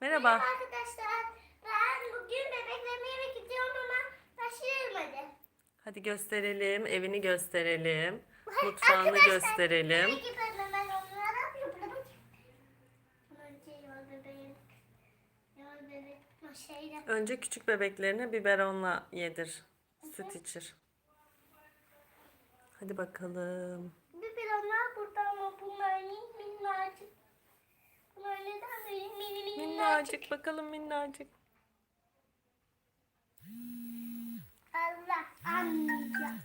Merhaba. Arkadaşlar ben bugün bebeklerime yemek gidiyorum ama başlayalım hadi. Hadi gösterelim. Evini gösterelim. Hadi Mutfağını arkadaşlar, gösterelim. Ben onlara. Önce yol bebeğim. Yol bebek. O şeyle. Önce küçük bebeklerine biberonla yedir. Süt içir. Hadi bakalım. Minnacık bakalım minnacık. Allah anlayacak.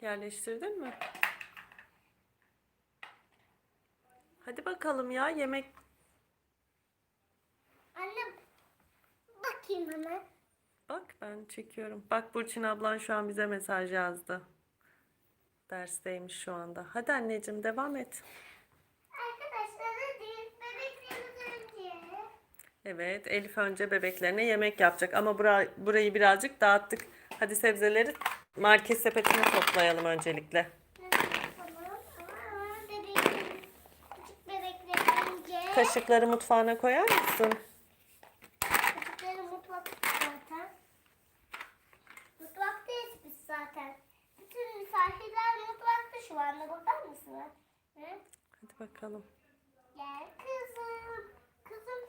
Yerleştirdin mi? Hadi bakalım ya yemek. Anne bakayım hemen. Bak ben çekiyorum. Bak Burçin ablan şu an bize mesaj yazdı. Dersteymiş şu anda. Hadi anneciğim devam et. Arkadaşlar hadi bebeklerimiz önce. Evet, Elif önce bebeklerine yemek yapacak ama bura, burayı birazcık dağıttık. Hadi sebzeleri market sepetine toplayalım öncelikle. Kaşıkları mutfağına koyar mısın? Çocukların mutfakta zaten. Mutfaktayız biz zaten. Bütün misafirler mutfakta şu anda. Bakar mısınız? Hı? Hadi bakalım. Gel kızım. Kızım.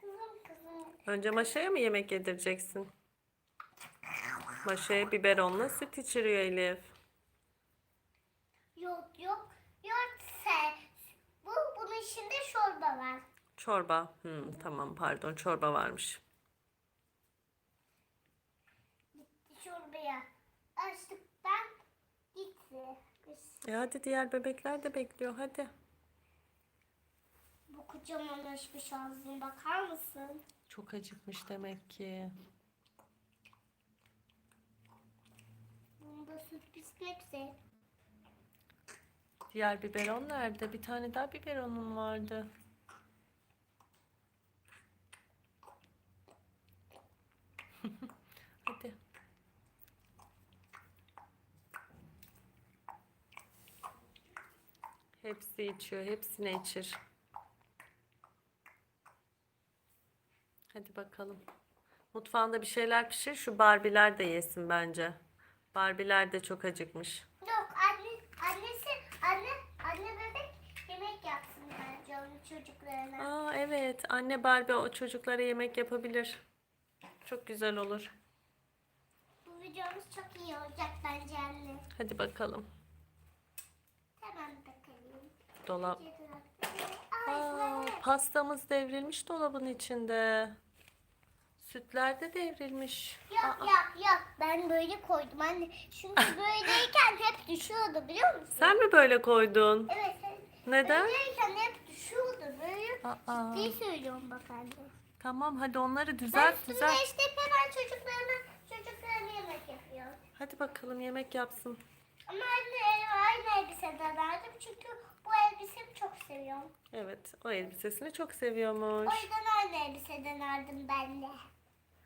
Kızım kızım. Önce Maşa'ya mı yemek yedireceksin? Maşa'ya biberonla süt içiriyor Elif. Yok yok. Yok sen. Bu, bunun içinde çorba var. Çorba. Hmm, tamam pardon çorba varmış. Gitti çorbaya. Açtıktan gitti. E hadi diğer bebekler de bekliyor hadi. Kocaman açmış ağzını bakar mısın? Çok acıkmış demek ki. Bunda süt bisküvisi. Diğer biberon nerede? Bir tane daha biberonum vardı. Hadi. Hepsi içiyor. Hepsine içir. Hadi bakalım. Mutfağında bir şeyler pişir. Şu Barbiler de yesin bence. Barbiler de çok acıkmış. Yok anne, annesi, anne, anne bebek yemek yapsın bence onun çocuklarına. Aa evet. Anne Barbie o çocuklara yemek yapabilir. Çok güzel olur. Bu videomuz çok iyi olacak bence anne. Hadi bakalım. Hemen bakalım. Dolap. Aa, pastamız devrilmiş dolabın içinde. Sütler de devrilmiş. Yok Aa, yok yok ben böyle koydum anne. Çünkü böyleyken hep düşüyordu biliyor musun? sen mi böyle koydun? Evet. evet. Neden? Böyleyken hep düşüyordu. Böyle Aa, ciddi söylüyorum bak anne. tamam hadi onları Ben düzelt üstünde düzelt. işte hemen çocuklarına, çocuklarına yemek yapıyorum. Hadi bakalım yemek yapsın. Ama anne aynı elbiseden aldım çünkü bu elbiseyi çok seviyorum. Evet o elbisesini çok O seviyormuş. yüzden aynı elbiseden aldım ben de.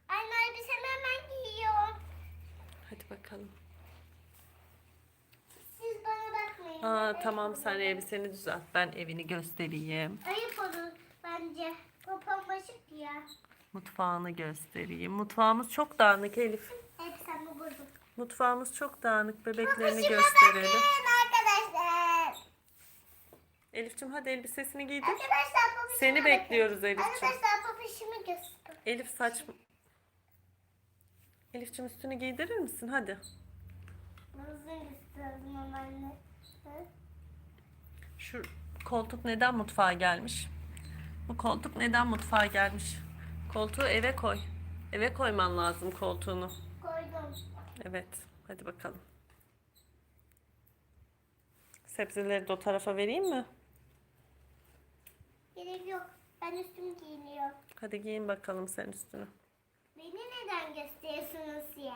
Aynı elbisemi hemen giyiyorum. Hadi bakalım. Siz bana bakmayın. Aa tamam sen elbiseni düzelt. Ben evini göstereyim. Ayıp olur bence. Popom başık ya. Mutfağını göstereyim. Mutfağımız çok dağınık Elif. Elbisemi buldum. Mutfağımız çok dağınık. Bebeklerini Popişime gösterelim. bakın arkadaşlar. Elifçim hadi elbisesini giydir. Arkadaşlar popişime Seni bekliyoruz Elifçim. Arkadaşlar popişimi göster. Elif saç... Elifçim üstünü giydirir misin? Hadi. Uzun istedim anne. Şu koltuk neden mutfağa gelmiş? Bu koltuk neden mutfağa gelmiş? Koltuğu eve koy. Eve koyman lazım koltuğunu. Koydum. Evet. Hadi bakalım. Sebzeleri de o tarafa vereyim mi? Gerek yok. Ben üstümü giyiniyorum. Hadi giyin bakalım sen üstünü. Beni neden gösteriyorsunuz ya?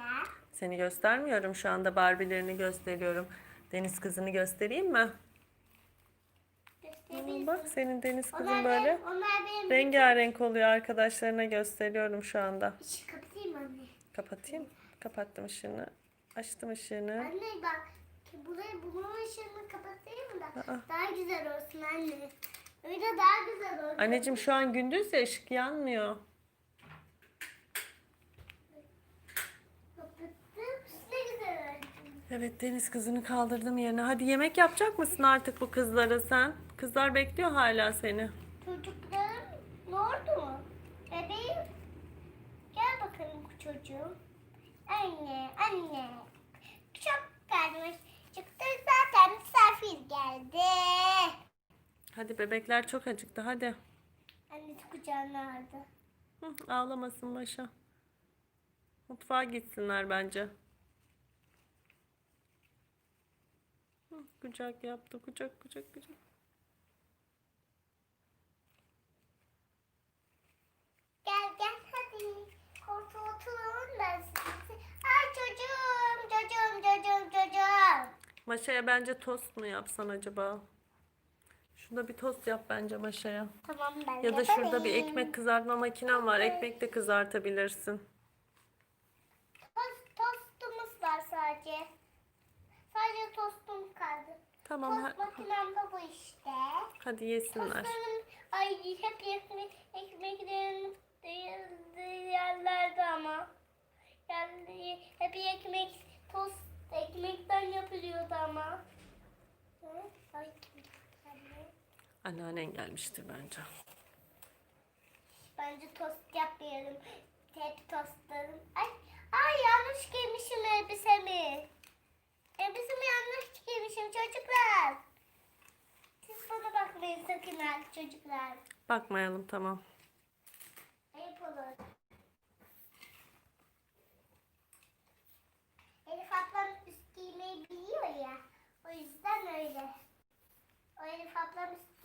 Seni göstermiyorum şu anda Barbie'lerini gösteriyorum. Deniz kızını göstereyim mi? Gösterebilirsiniz. Bak senin deniz Onlar kızın benim- böyle Onlar benim. rengarenk oluyor arkadaşlarına gösteriyorum şu anda. Işığı kapatayım anne. Kapatayım. Kapattım ışığını. Açtım ışığını. Anne bak. ki Burayı bunun ışığını kapat. daha güzel olsun anne. Öyle daha güzel olsun. Anneciğim şu an gündüz ya ışık yanmıyor. Kapattım. Ne güzel oldu. Evet Deniz kızını kaldırdım yerine. Hadi yemek yapacak mısın artık bu kızlara sen? Kızlar bekliyor hala seni. Çocuklarım ne oldu mu? Bebeğim. Gel bakalım çocuğum. Anne, anne. Çok karnımız çıktı zaten misafir geldi. Hadi bebekler çok acıktı hadi. Annesi kucağına aldı. Hı, ağlamasın başa. Mutfağa gitsinler bence. Hı, kucak yaptı kucak kucak kucak. Gel gel hadi. Koltuğa oturalım ben sizi. Ay çocuğum, çocuğum, çocuğum, çocuğum. Maşaya bence tost mu yapsan acaba? Şurada bir tost yap bence Maşaya. Tamam ben Ya da şurada bir yaparım. ekmek kızartma makinen var. Ekmek de kızartabilirsin. Tamam Tost ha- makinem de bu işte. hadi yesinler. Ay hep ekmek, ekmeklerim değildi yerlerde ama. Yani hep ekmek, tost ekmekten yapılıyordu ama. Hı? Ay, anne. Anneannen gelmiştir bence. Bence tost yapmayalım. Hep tostlarım. Ay, ay yanlış giymişim elbisemi. Elbisemi yanlış giymişim çocuklar. Siz bana bakmayın sakın ha çocuklar. Bakmayalım tamam. Olur. Elif ablam üst giymeyi biliyor ya. O yüzden öyle. O Elif ablam üst